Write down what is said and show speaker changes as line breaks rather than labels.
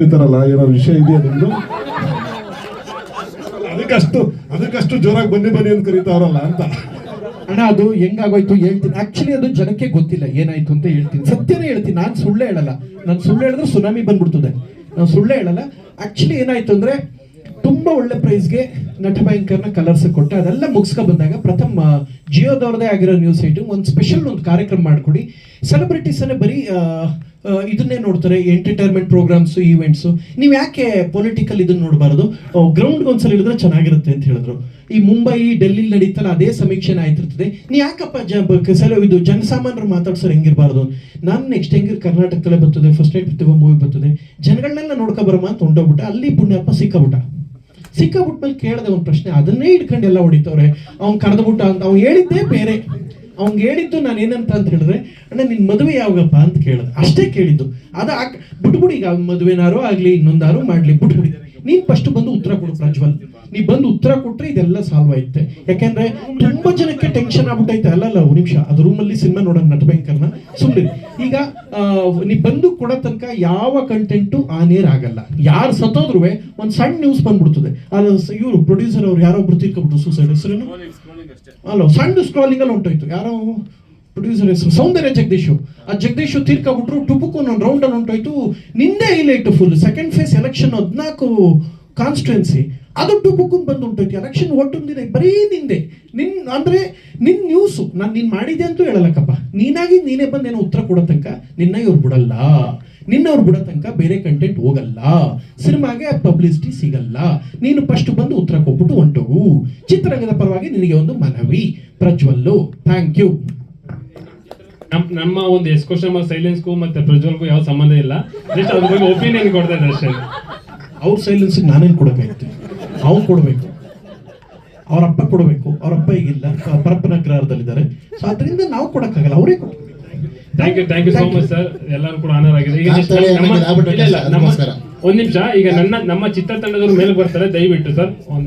ಕರೀತಾರಲ್ಲ ಏನೋ ವಿಷಯ ಇದೆಯಾ ನಿಮ್ದು? ಅದಕ್ಕಷ್ಟು ಅದಕ್ಕಷ್ಟು ಜೋರಾಗಿ ಬನ್ನಿ ಬನ್ನಿ ಅಂತ ಕರೀತಾವ್ರಲ್ಲ ಅಂತ.
ಅಣ್ಣ, ಅದು ಹೆಂಗಾಗೋಯ್ತು ಹೇಳ್ತೀನಿ. ಆಕ್ಚುಲಿ ಅದು ಜನಕ್ಕೆ ಗೊತ್ತಿಲ್ಲ ಏನಾಯ್ತು ಅಂತ ಹೇಳ್ತೀನಿ. ಸತ್ಯನೇ ಹೇಳ್ತೀನಿ. ನಾನು ಸುಳ್ಳು ಹೇಳಲ್ಲ. ನಾನು ಸುಳ್ಳು ಹೇಳಿದ್ರೆ ಸುನಾಮಿ ಬಂದ್ಬಿಡ್ತದೆ. ನಾನು ಸುಳ್ಳು ಹೇಳಲ್ಲ. ಆಕ್ಚುಲಿ ಏನಾಯ್ತು ಅಂದ್ರೆ ತುಂಬಾ ಒಳ್ಳೆ ಪ್ರೈಸ್ಗೆ ನಟ ಭಯಂಕರ್ನ ಕಲರ್ಸ್ ಕೊಟ್ಟೆ ಅದೆಲ್ಲ ಮುಗಿಸ್ಕೊ ಬಂದಾಗ ಪ್ರಥಮ ಜಿಯೋದವ್ರದೇ ಆಗಿರೋ ನ್ಯೂಸ್ ಐಟಮ್ ಒಂದು ಸ್ಪೆಷಲ್ ಒಂದು ಕಾರ್ಯಕ್ರಮ ಮಾಡ್ಕೊಡಿ. ಸೆಲೆಬ್ರಿಟೀಸ್ ಬರೀ ಇದನ್ನೇ ನೋಡ್ತಾರೆ ಎಂಟರ್ಟೈನ್ಮೆಂಟ್ ಪ್ರೋಗ್ರಾಮ್ಸ್ ಈವೆಂಟ್ಸ್ ನೀವು ಯಾಕೆ ಪೊಲಿಟಿಕಲ್ ಇದನ್ನ ನೋಡಬಾರದು? ಗ್ರೌಂಡ್ ಒಂದ್ಸಲ ಹೇಳಿದ್ರೆ ಚೆನ್ನಾಗಿರುತ್ತೆ ಅಂತ ಹೇಳಿದ್ರು. ಈ ಮುಂಬೈ ಡೆಲ್ಲಿ ನಡೀತಲ್ಲ, ಅದೇ ಸಮೀಕ್ಷೆನ ಆಯ್ತಿರ್ತದೆ. ನೀ ಯಾಕಪ್ಪ ಇದು ಜನಸಾಮಾನ್ಯರು ಮಾತಾಡ್ಸೋರು ಹೆಂಗಿರಬಾರ್ದು? ನಾನು ನೆಕ್ಸ್ಟ್ ಹೆಂಗಿರ್ ಕರ್ನಾಟಕದಲ್ಲೇ ಬರ್ತದೆ ಫಸ್ಟ್ ಏಡ್ ಪ್ರತಿಭಾ ಮೂವಿ ಬರ್ತದೆ. ಜನಗಳನ್ನೆಲ್ಲ ನೋಡ್ಕೊ ಬರಮ್ಮ ಅಂತ ಹೊಂಟೋಗ್ಬಿಟ್ಟ ಅಲ್ಲಿ ಪುಣ್ಯಪ್ಪ ಸಿಕ್ಕಬಿಟ್ಟ. ಸಿಕ್ಕಾಬಿಟ್ಟ ಮೇಲೆ ಕೇಳಿದೆ ಒಂದು ಪ್ರಶ್ನೆ, ಅದನ್ನೇ ಇಟ್ಕೊಂಡು ಎಲ್ಲ ಹೊಡಿತವ್ರೆ. ಅವ್ನು ಕರೆದ್ಬಿಟ್ಟ ಅಂತ, ಅವ್ನು ಹೇಳಿದ್ದೇ ಬೇರೆ. ಅವ್ನಿಗೆ ಹೇಳಿದ್ದು ನಾನು ಏನಂತ ಅಂತ ಹೇಳಿದ್ರೆ, ಅಣ್ಣ, ನಿನ್ ಮದುವೆ ಯಾವಾಗಪ್ಪ? ಅಂತ ಕೇಳಿದೆ. ಅಷ್ಟೇ ಕೇಳಿದ್ದು. ಅದ ಬಿಟ್ಬಿಡಿ ಈಗ, ಮದುವೆನಾರು ಆಗ್ಲಿ, ಇನ್ನೊಂದಾರು ಮಾಡ್ಲಿ, ಬಿಟ್ಬಿಡಿ. ನೀನ್ ಫಸ್ಟ್ ಬಂದು ಉತ್ತರ ಕೊಡು ಪ್ರಜ್ವಲ್. ನೀ ಬಂದು ಉತ್ತರ ಕೊಟ್ರೆ ಇದೆಲ್ಲ ಸಾಲ್ವ್ ಆಯ್ತೆ. ಯಾಕೆಂದ್ರೆ ತುಂಬಾ ಜನಕ್ಕೆ ಟೆನ್ಷನ್ ಆಗ್ಬಿಟ್ಟೈತೆ. ಅಲ್ಲಲ್ಲ ಒಂದು ನಿಮಿಷ. ಅದು ರೂಮಲ್ಲಿ ಸಿನಿಮಾ ನೋಡೋಣ ನಟ ಭಯಂಕರ್ನ ಸುಮ್ಮನೆ ಈಗ ನೀ ಬಂದು ಕೊಡೋ ತನಕ ಯಾವ ಕಂಟೆಂಟು ಆನೇರ್ ಆಗಲ್ಲ. ಯಾರು ಸತ್ತೋದ್ರು ಒಂದು ಸಣ್ಣ ನ್ಯೂಸ್ ಬಂದ್ಬಿಡ್ತದೆ. ಅಲ್ಲ ಇವರು ಪ್ರೊಡ್ಯೂಸರ್ ಅವ್ರು ಯಾರೋ ಒಬ್ರು ಸುಸೈಡ್ ಸೂಸೈಡ್ ಹೆಸರೇನು? ಅಲ್ಲ ಸಣ್ಣ ಸ್ಕ್ರಾಲಿಂಗ್ ಅಲ್ಲಿ ಹೊಂಟೋಯ್ತು ಯಾರೋ ಪ್ರೊಡ್ಯೂಸರ್ ಹೆಸರು ಸೌಂದರ್ಯ ಜಗದೀಶು ಆ ಜಗದೀಶು ತೀರ್ಕೊಂಡ್ಬಿಟ್ರು ಟುಪುಕು ಒಂದು ರೌಂಡ್ ಅಲ್ಲಿ ಹೊಂಟೋಯ್ತು ನಿಂದೆ highlight full second phase election ಹದಿನಾಲ್ಕು ಕಾನ್ಸ್ಟಿಟ್ಯೂನ್ಸಿ ಅದು ಟುಪುಕು ಬಂದು ಹೊಂಟೋಯ್ತು ಎಲೆಕ್ಷನ್ ಒಟ್ಟೊಂದಿದೆ. ಬರೀ ನಿಂದೆ. ನಿನ್ ಅಂದ್ರೆ ನಿನ್ ನ್ಯೂಸು ನಾನು ನೀನ್ ಮಾಡಿದೆ ಅಂತೂ ಹೇಳಲ್ಲಕ್ಕಪ್ಪ ನೀನಾಗಿ ನೀನೇ ಬಂದು ಏನೋ ಉತ್ತರ ಕೊಡೋ ತನಕ ನಿನ್ನ ಇವ್ರು ಬಿಡಲ್ಲ. ನಿನ್ನವ್ರು ಬಿಡೋ ತನಕ ಬೇರೆ ಕಂಟೆಂಟ್ ಹೋಗಲ್ಲ. ಸಿನಿಮಾಗೆ ಪಬ್ಲಿಸಿಟಿ ಸಿಗಲ್ಲ. ನೀನು ಫಸ್ಟ್ ಬಂದು ಉತ್ತರ ಕೊಟ್ಬಿಟ್ಟು ಹೊಂಟೋಗು. ಚಿತ್ರರಂಗದ ಪರವಾಗಿ ನಿನಗೆ ಒಂದು ಮನವಿ. ಪ್ರಜ್ವಲ್ಲು ಥ್ಯಾಂಕ್ ಯು
ನಮ್ ನಮ್ಮ ಒಂದು ಎಸ್ ಕ್ವಶನ್ ಮಾರ್ಕ್ ಸೈಲೆನ್ಸ್ಗೂ ಮತ್ತೆ ಪ್ರಜ್ವಲ್ಗೂ ಯಾವ ಸಂಬಂಧ ಇಲ್ಲ. ಜಸ್ಟ್ ಅದ್ರ ಬಗ್ಗೆ ಒಪಿನಿಯನ್ ಕೊಡ್ತಾ ಇದ್ದಾರೆ ಅಷ್ಟೇ.
ಅವ್ರ ಸೈಲೆನ್ಸ್ ನಾನೇನು ಕೊಡಬೇಕಾಯ್ತು ಅವ್ನು ಕೊಡಬೇಕು. ಅವ್ರ ಅಪ್ಪ ಕೊಡಬೇಕು. ಅವ್ರ ಅಪ್ಪ ಈಗಿಲ್ಲ. ಪ- ಪರಪ್ಪನ ಗ್ರಹದಲ್ಲಿದ್ದಾರೆ ಸೊ ಅದರಿಂದ ನಾವು ಕೊಡಕ್ಕಾಗಲ್ಲ. ಅವರೇ ಕೊಡ್ಬೇಕು.
Thank you thank you so much sir ಎಲ್ಲರೂ ಕೂಡ ಆನರ್ ಆಗಿದೆ. ಈಗ ನಮ್ಮ- ಒಂದ್ ನಿಮಿಷ. ಈಗ ನನ್ನ ನಮ್ಮ ಚಿತ್ರತಂಡದವ್ರು ಮೇಲೆ ಬರ್ತಾರೆ. ದಯವಿಟ್ಟು ಸರ್ ಒಂದು